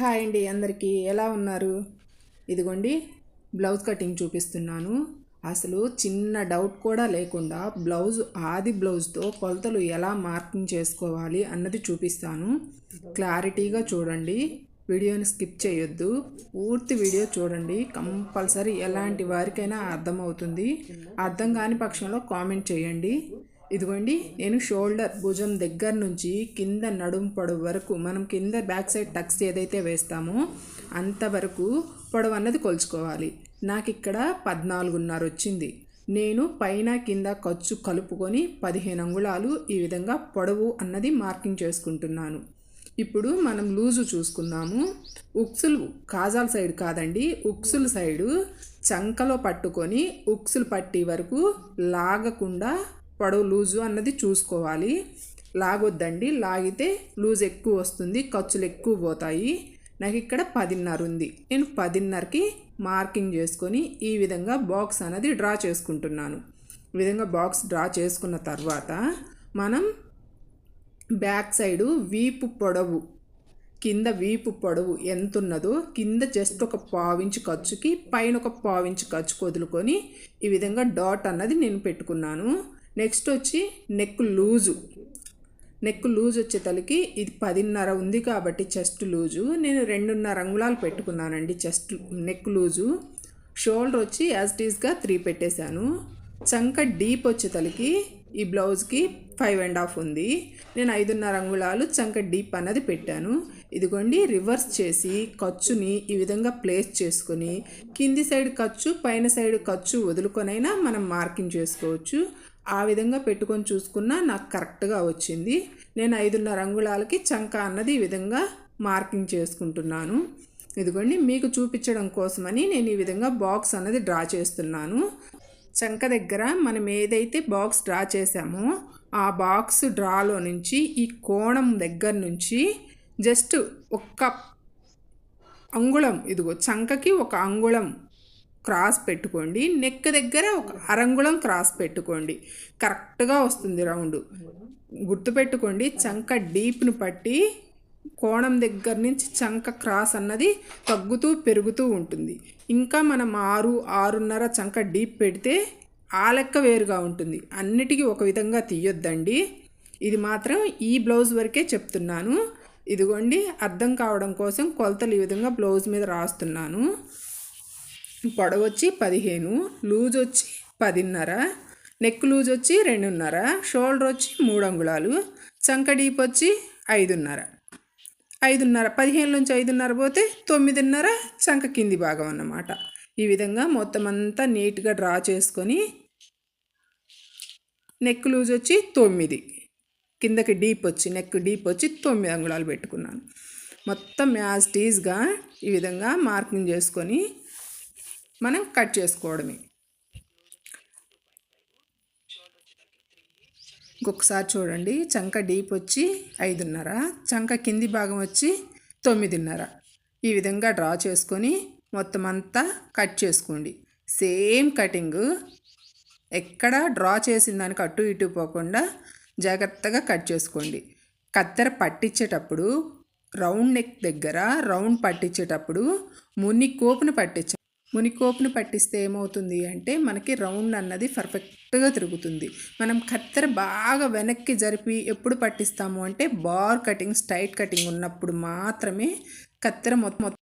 Hi అండి అందరికీ. ఎలా ఉన్నారు? ఇదిగోండి బ్లౌజ్ కటింగ్ చూపిస్తున్నాను. అసలు చిన్న డౌట్ కూడా లేకుండా బ్లౌజ్ ఆది బ్లౌజ్తో కొలతలు ఎలా మార్కింగ్ చేసుకోవాలి అన్నది చూపిస్తాను. క్లారిటీగా చూడండి. వీడియోని స్కిప్ చేయొద్దు. పూర్తి వీడియో చూడండి. కంపల్సరీ ఎలాంటి వారికైనా అర్థమవుతుంది. అర్థం కాని పక్షంలో కామెంట్ చేయండి. ఇదిగోండి నేను షోల్డర్ భుజం దగ్గర నుంచి కింద నడుం పొడవు వరకు మనం కింద బ్యాక్ సైడ్ టక్స్ ఏదైతే వేస్తామో అంతవరకు పొడవు అన్నది కొలుచుకోవాలి. నాకు ఇక్కడ పద్నాలుగున్నర వచ్చింది. నేను పైన కింద ఖర్చు కలుపుకొని పదిహేను అంగుళాలు ఈ విధంగా పొడవు అన్నది మార్కింగ్ చేసుకుంటున్నాను. ఇప్పుడు మనం లూజు చూసుకుందాము. ఉక్సులు కాజాల సైడ్ కాదండి ఉక్సుల సైడు చంకలో పట్టుకొని ఉక్సులు పట్టి వరకు లాగకుండా పొడవు లూజు అన్నది చూసుకోవాలి. లాగొద్దండి. లాగితే లూజ్ ఎక్కువ వస్తుంది. ఖర్చులు ఎక్కువ పోతాయి. నాకు ఇక్కడ పదిన్నర ఉంది. నేను పదిన్నరకి మార్కింగ్ చేసుకొని ఈ విధంగా బాక్స్ అనేది డ్రా చేసుకుంటున్నాను. ఈ విధంగా బాక్స్ డ్రా చేసుకున్న తర్వాత మనం బ్యాక్ సైడు వీపు పొడవు కింద వీపు పొడవు ఎంత ఉన్నదో కింద జస్ట్ ఒక పావించి ఖర్చుకి పైన ఒక పావించి ఖర్చు వదులుకొని ఈ విధంగా డాట్ అన్నది నేను పెట్టుకున్నాను. నెక్స్ట్ వచ్చి నెక్ లూజు నెక్ లూజ్ వచ్చే తలకి ఇది పదిన్నర ఉంది కాబట్టి చెస్ట్ లూజు నేను రెండున్నర అంగుళాలు పెట్టుకున్నానండి చెస్ట్ నెక్ లూజు షోల్డర్ వచ్చి యాజ్ టీజ్గా త్రీ పెట్టేశాను. చంక డీప్ వచ్చే తలకి ఈ బ్లౌజ్కి ఫైవ్ అండ్ హాఫ్ ఉంది. నేను ఐదున్నర అంగుళాలు చంక డీప్ అన్నది పెట్టాను. ఇదిగోండి రివర్స్ చేసి ఖర్చుని ఈ విధంగా ప్లేస్ చేసుకొని కింది సైడ్ ఖర్చు పైన సైడ్ ఖర్చు వదులుకొనైనా మనం మార్కింగ్ చేసుకోవచ్చు. ఆ విధంగా పెట్టుకొని చూసుకున్నా నాకు కరెక్ట్గా వచ్చింది. నేను ఐదున్నర అంగుళాలకి చంక అన్నది ఈ విధంగా మార్కింగ్ చేసుకుంటున్నాను. ఇదిగోండి మీకు చూపించడం కోసమని నేను ఈ విధంగా బాక్స్ అన్నది డ్రా చేస్తున్నాను. చంక దగ్గర మనం ఏదైతే బాక్స్ డ్రా చేసామో ఆ బాక్స్ డ్రాలో నుంచి ఈ కోణం దగ్గర నుంచి జస్ట్ ఒక్క అంగుళం ఇదిగో చంకకి ఒక అంగుళం క్రాస్ పెట్టుకోండి. నెక్ దగ్గర ఒక అరంగుళం క్రాస్ పెట్టుకోండి. కరెక్ట్గా వస్తుంది రౌండ్. గుర్తుపెట్టుకోండి చంక డీప్ను పట్టి కోణం దగ్గర నుంచి చంక క్రాస్ అన్నది తగ్గుతూ పెరుగుతూ ఉంటుంది. ఇంకా మనం ఆరు ఆరున్నర చంక డీప్ పెడితే ఆ లెక్క వేరుగా ఉంటుంది. అన్నిటికీ ఒక విధంగా తీయొద్దండి. ఇది మాత్రం ఈ బ్లౌజ్ వరకే చెప్తున్నాను. ఇదిగోండి అర్థం కావడం కోసం కొలతలు ఈ విధంగా బ్లౌజ్ మీద రాస్తున్నాను. పొడవు వచ్చి పదిహేను లూజ్ వచ్చి పదిన్నర నెక్ లూజ్ వచ్చి రెండున్నర షోల్డర్ వచ్చి మూడు అంగుళాలు చంక డీప్ వచ్చి ఐదున్నర. ఐదున్నర పదిహేను నుంచి ఐదున్నర పోతే తొమ్మిదిన్నర చంక కింది భాగం అన్నమాట. ఈ విధంగా మొత్తం అంతా నీట్గా డ్రా చేసుకొని నెక్ లూజ్ వచ్చి తొమ్మిది కిందకి డీప్ వచ్చి నెక్ డీప్ వచ్చి తొమ్మిది అంగుళాలు పెట్టుకున్నాను. మొత్తం యాజ్ టీజ్గా ఈ విధంగా మార్కింగ్ చేసుకొని మనం కట్ చేసుకోవడమే. ఇంకొకసారి చూడండి. చంక డీప్ వచ్చి ఐదున్నర చంక కింది భాగం వచ్చి తొమ్మిదిన్నర. ఈ విధంగా డ్రా చేసుకొని మొత్తం అంతా కట్ చేసుకోండి. Same cutting. ఎక్కడ డ్రా చేసిన దానికి అటు ఇటు పోకుండా జాగ్రత్తగా కట్ చేసుకోండి. కత్తెర పట్టించేటప్పుడు రౌండ్ నెక్ దగ్గర రౌండ్ పట్టించేటప్పుడు ముని కోపును పట్టించ మునికోపును పట్టిస్తే ఏమవుతుంది అంటే మనకి రౌండ్ అన్నది పర్ఫెక్ట్గా తిరుగుతుంది. మనం కత్తెర బాగా వెనక్కి జరిపి ఎప్పుడు పట్టిస్తాము అంటే బార్ కటింగ్ స్ట్రైట్ కటింగ్ ఉన్నప్పుడు మాత్రమే కత్తెర మొత్తం